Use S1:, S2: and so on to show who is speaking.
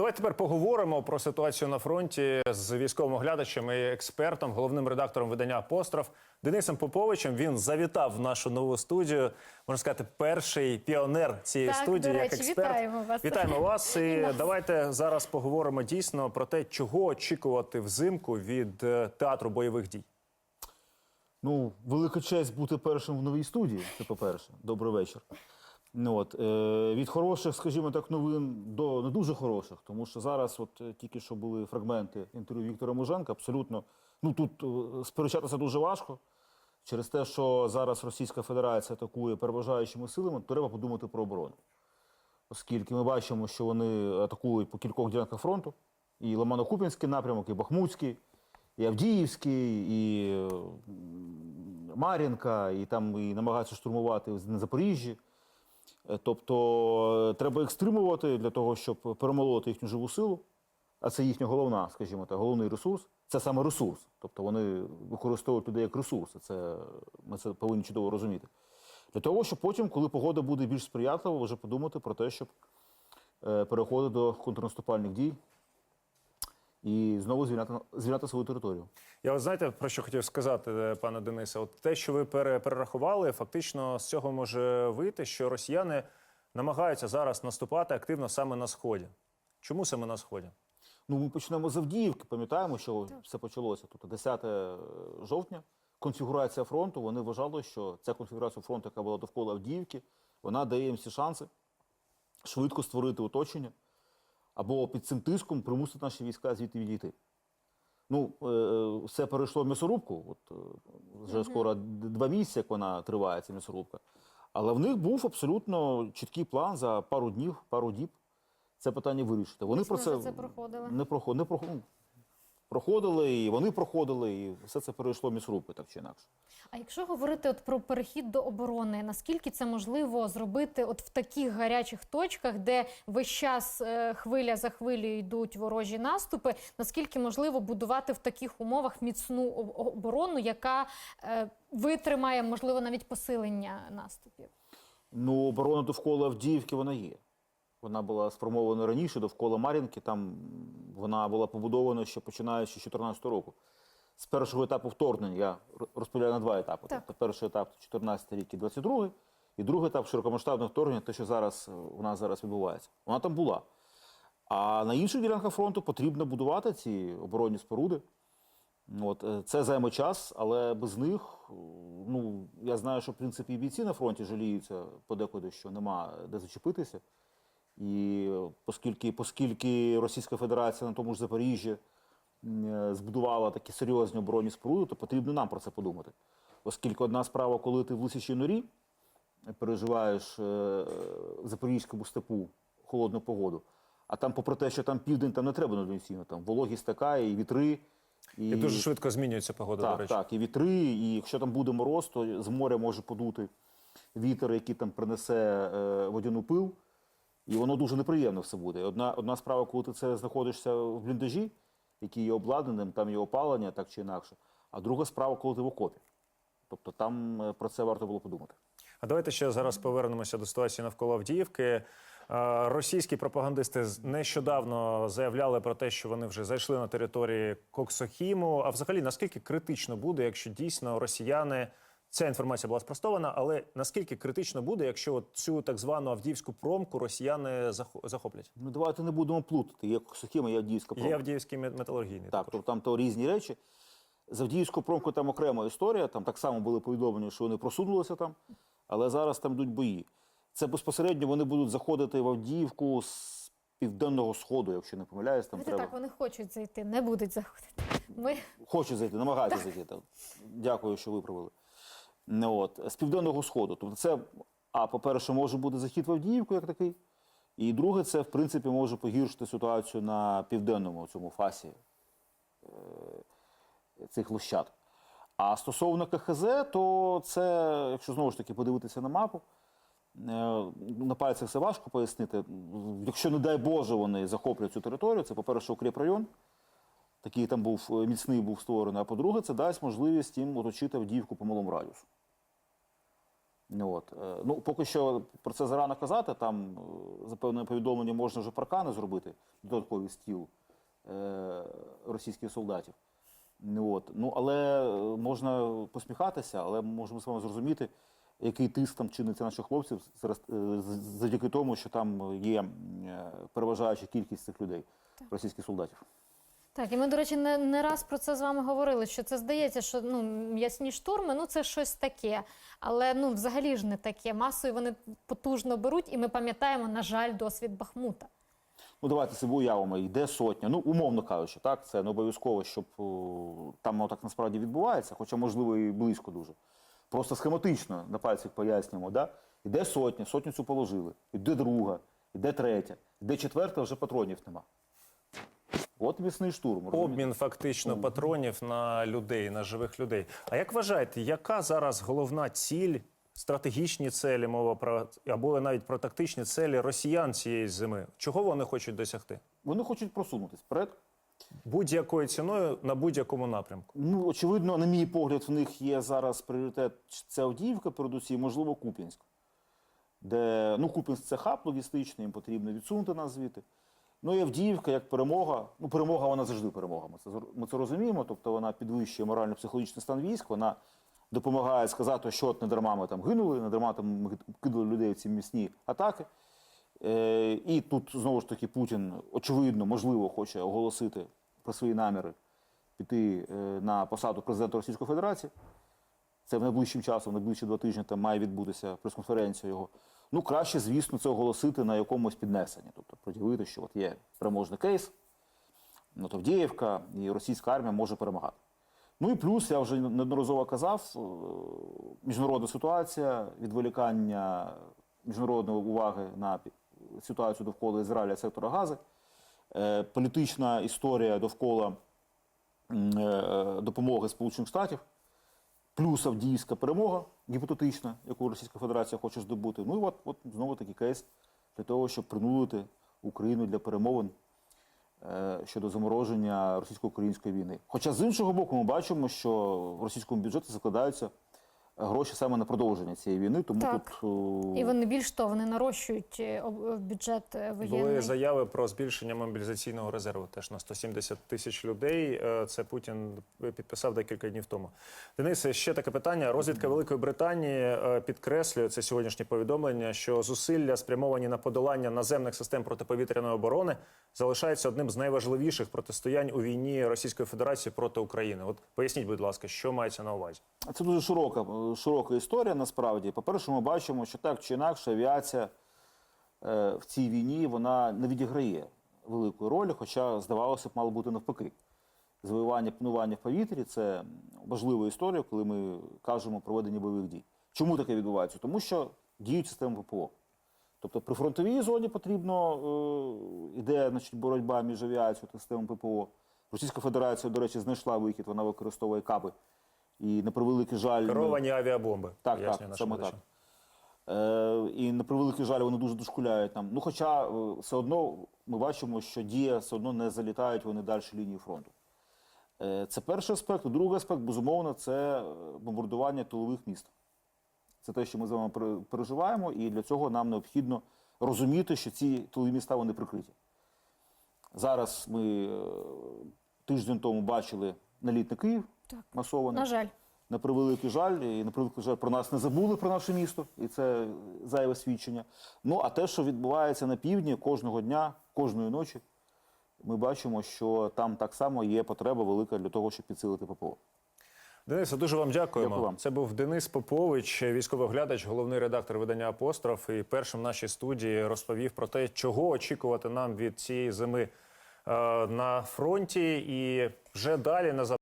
S1: Давайте тепер поговоримо про ситуацію на фронті з військовим оглядачем і експертом, головним редактором видання Апостроф Денисом Поповичем. Він завітав в нашу нову студію. Можна сказати, перший піонер цієї
S2: Так,
S1: студії
S2: до
S1: як експерт.
S2: вітаємо вас.
S1: Вітаємо вас. І давайте зараз поговоримо дійсно про те, чого очікувати взимку від е, театру бойових дій.
S3: Ну, велика честь бути першим в новій студії. Це по-перше. Добрий вечір. Ну, от, е, від хороших, скажімо так, новин до не дуже хороших, тому що зараз, от е, тільки що були фрагменти інтерв'ю Віктора Муженка, абсолютно ну тут е, сперечатися дуже важко. Через те, що зараз Російська Федерація атакує переважаючими силами, треба подумати про оборону. Оскільки ми бачимо, що вони атакують по кількох ділянках фронту: і Ломано-Купінський напрямок, і Бахмутський, і Авдіївський, і е, Мар'їнка, і там і намагаються штурмувати на Запоріжжі. Е, Тобто е, треба їх стримувати для того, щоб перемолоти їхню живу силу. А це їхня головна, скажімо так, головний ресурс. Це саме ресурс. Тобто вони використовують людей як ресурс. Це, ми це повинні чудово розуміти. Для того, щоб потім, коли погода буде більш сприятлива, вже подумати про те, щоб е, переходити до контрнаступальних дій і знову звільняти, звільняти свою територію.
S1: Я от знаєте, про що хотів сказати, е, пане Денисе? От те, що ви пере- перерахували, фактично з цього може вийти, що росіяни намагаються зараз наступати активно саме на сході. Чому саме на сході?
S3: Ну, ми почнемо з Авдіївки. Пам'ятаємо, що все почалося. Тобто 10 жовтня, конфігурація фронту. Вони вважали, що ця конфігурація фронту, яка була довкола Авдіївки, вона дає їм всі шанси швидко створити оточення або під цим тиском примусити наші війська звідти відійти. Ну, е, е, все перейшло в м'ясорубку. От е, вже скоро два місяці, як вона триває, ця м'ясорубка. Але в них був абсолютно чіткий план за пару днів, пару діб це питання вирішити. Вони
S2: Десь
S3: про це,
S2: це проходили.
S3: не проходили. не проход, ну, проходили, і вони проходили, і все це перейшло в міськрупи, так чи інакше.
S2: А якщо говорити от про перехід до оборони, наскільки це можливо зробити от в таких гарячих точках, де весь час е, хвиля за хвилею йдуть ворожі наступи? Наскільки можливо будувати в таких умовах міцну оборону, яка е, витримає, можливо, навіть посилення наступів?
S3: Ну, оборона довкола Авдіївки вона є. Вона була сформована раніше, довкола Мар'їнки. Там вона була побудована ще починаючи з 2014 року. З першого етапу вторгнення я розподіляю на два етапи.
S2: Так.
S3: Тобто перший етап 14 рік і 22 і другий етап широкомасштабного вторгнення, те, що зараз е, у нас зараз відбувається. Вона там була. А на інших ділянках фронту потрібно будувати ці оборонні споруди. От, е, це займе час, але без них, е, ну, я знаю, що в принципі і бійці на фронті жаліються подекуди, що нема де зачепитися. І е, оскільки, оскільки Російська Федерація на тому ж Запоріжжі е, збудувала такі серйозні оборонні споруди, то потрібно нам про це подумати. Оскільки одна справа, коли ти в лисячій норі переживаєш е, в Запорізькому степу холодну погоду, а там, попри те, що там південь, там не треба надійно, там вологість така, і вітри.
S1: І дуже швидко змінюється погода,
S3: Так,
S1: до речі.
S3: так, і вітри, і якщо там буде мороз, то з моря може подути вітер, який там принесе е, водяну пил, і воно дуже неприємно все буде. Одна, одна справа, коли ти це знаходишся в бліндажі, який є обладнаним, там є опалення, так чи інакше. А друга справа, коли ти в окопі. Тобто там е, про це варто було подумати.
S1: А давайте ще зараз повернемося до ситуації навколо Авдіївки. Е, Російські пропагандисти нещодавно заявляли про те, що вони вже зайшли на території Коксохіму. А взагалі, наскільки критично буде, якщо дійсно росіяни ця інформація була спростована, але наскільки критично буде, якщо от цю так звану Авдіївську промку росіяни захо- захоплять?
S3: Ну давайте не будемо плутати. Є Сухіма, є Авдіївська
S1: Є. Авдіївський мет- металургійний.
S3: Так, тобто там то різні речі. З Авдіївською промкою там окрема історія. Там так само були повідомлені, що вони просунулися там, але зараз там йдуть бої. Це безпосередньо вони будуть заходити в Авдіївку з південного сходу, якщо не помиляюсь, там треба.
S2: так, вони хочуть зайти, не будуть заходити. Ми
S3: Хочуть зайти, намагаються зайти. Дякую, що виправили. От, з південного сходу. Тобто це, а, по-перше, може бути захід в Авдіївку як такий. І друге, це, в принципі, може погіршити ситуацію на південному цьому фасі е, цих лощад. А стосовно КХЗ, то це, якщо знову ж таки подивитися на мапу, е, на пальцях все важко пояснити. Якщо, не дай Боже, вони захоплять цю територію, це, по-перше, укріпрайон, такий там був е, міцний був створений. А по-друге, це дасть можливість їм оточити Авдіївку по малому радіусу. Ну, От. е, Ну, поки що про це зарано казати. Там е, за певним повідомленням можна вже паркани зробити, додатковий стіл е, російських солдатів. Ну, от. ну, але е, можна посміхатися, але можемо з вами зрозуміти, який тиск там чиниться наших хлопців завдяки тому, що там є переважаюча кількість цих людей, російських солдатів.
S2: Так, і ми, до речі, не, не раз про це з вами говорили. Що це здається, що ну м'ясні штурми, ну це щось таке. Але ну взагалі ж не таке. Масою вони потужно беруть, і ми пам'ятаємо, на жаль, досвід Бахмута.
S3: Ну, давайте себе уявимо, йде сотня. Ну, умовно кажучи, так, це не обов'язково, щоб о, там воно так насправді відбувається, хоча, можливо, і близько дуже. Просто схематично на пальцях пояснюємо, да? Іде сотня, сотню цю положили, іде друга, іде третя, іде четверта, вже патронів нема. От місний штурм.
S1: Обмін фактично патронів на людей, на живих людей. А як вважаєте, яка зараз головна ціль, стратегічні цілі, мова про або навіть про тактичні цілі росіян цієї зими? Чого вони хочуть досягти?
S3: Вони хочуть просунутись вперед.
S1: Будь-якою ціною на будь-якому напрямку.
S3: Ну, очевидно, на мій погляд, в них є зараз пріоритет це Авдіївка, передусім, можливо, Куп'янськ. Де, ну, Куп'янськ це хаб логістичний, їм потрібно відсунути нас звідти. Ну і Авдіївка як перемога. Ну, перемога вона завжди перемога. Ми це, ми це розуміємо. Тобто вона підвищує морально-психологічний стан військ, вона допомагає сказати, що от не дарма ми там гинули, не дарма там ми кидали людей в ці місні атаки. Е, і тут знову ж таки Путін, очевидно, можливо, хоче оголосити про свої наміри піти е, на посаду президента Російської Федерації. Це в найближчим часом, в найближчі два тижні там має відбутися прес-конференція його. Ну, краще, звісно, це оголосити на якомусь піднесенні. Тобто проділити, що от є переможний кейс, Авдіївка і російська армія може перемагати. Ну і плюс, я вже неодноразово казав, е, міжнародна ситуація, відволікання міжнародної уваги на ситуацію довкола Ізраїля сектора Гази, е, політична історія довкола е, допомоги Сполучених Штатів, плюс Авдіївська перемога гіпотетична, яку Російська Федерація хоче здобути. Ну і от, от знову такий кейс для того, щоб принудити Україну для перемовин е, щодо замороження російсько-української війни. Хоча з іншого боку, ми бачимо, що в російському бюджеті закладаються гроші саме на продовження цієї війни, тому
S2: Так.
S3: тут о,
S2: І вони більш того, вони нарощують е, об- е, бюджет е, воєнний.
S1: Були заяви про збільшення мобілізаційного резерву теж на 170 тисяч людей. Е, Це Путін підписав декілька днів тому. Денисе, ще таке питання. Розвідка Великої Британії е, підкреслює це сьогоднішнє повідомлення, що зусилля спрямовані на подолання наземних систем протиповітряної оборони залишаються одним з найважливіших протистоянь у війні Російської Федерації проти України. От поясніть, будь ласка, що мається на увазі?
S3: Це дуже широка, широка історія насправді. По-перше, ми бачимо, що так чи інакше авіація е, в цій війні вона не відіграє великої ролі, хоча, здавалося б, мало бути навпаки. Завоювання панування в повітрі це важлива історія, коли ми кажемо про ведення бойових дій. Чому таке відбувається? Тому що діють системи ППО. Тобто при фронтовій зоні потрібно е, іде значить, боротьба між авіацією та системами ППО. Російська Федерація, до речі, знайшла вихід, вона використовує каби. І на превеликий жаль, ми-
S1: Керовані авіабомби.
S3: так, так, саме так. Е, і на превеликий жаль, вони дуже дошкуляють там. Ну, хоча е, все одно ми бачимо, що дія все одно не залітають вони далі лінії фронту. Е, це перший аспект. Другий аспект, безумовно, це е, бомбардування тилових міст. Це те, що ми з вами переживаємо, і для цього нам необхідно розуміти, що ці тилові міста вони прикриті. Зараз ми е, тиждень тому бачили наліт на Київ
S2: Так.
S3: масований.
S2: На жаль.
S3: На превеликий жаль, і на превеликий жаль, про нас не забули про наше місто, і це зайве свідчення. Ну а те, що відбувається на півдні кожного дня, кожної ночі, ми бачимо, що там так само є потреба велика для того, щоб підсилити ППО.
S1: Денисе, дуже вам дякуємо.
S3: Дякую вам.
S1: Це був Денис Попович, військовий оглядач, головний редактор видання Апостроф. І першим в нашій студії розповів про те, чого очікувати нам від цієї зими на фронті. І вже далі на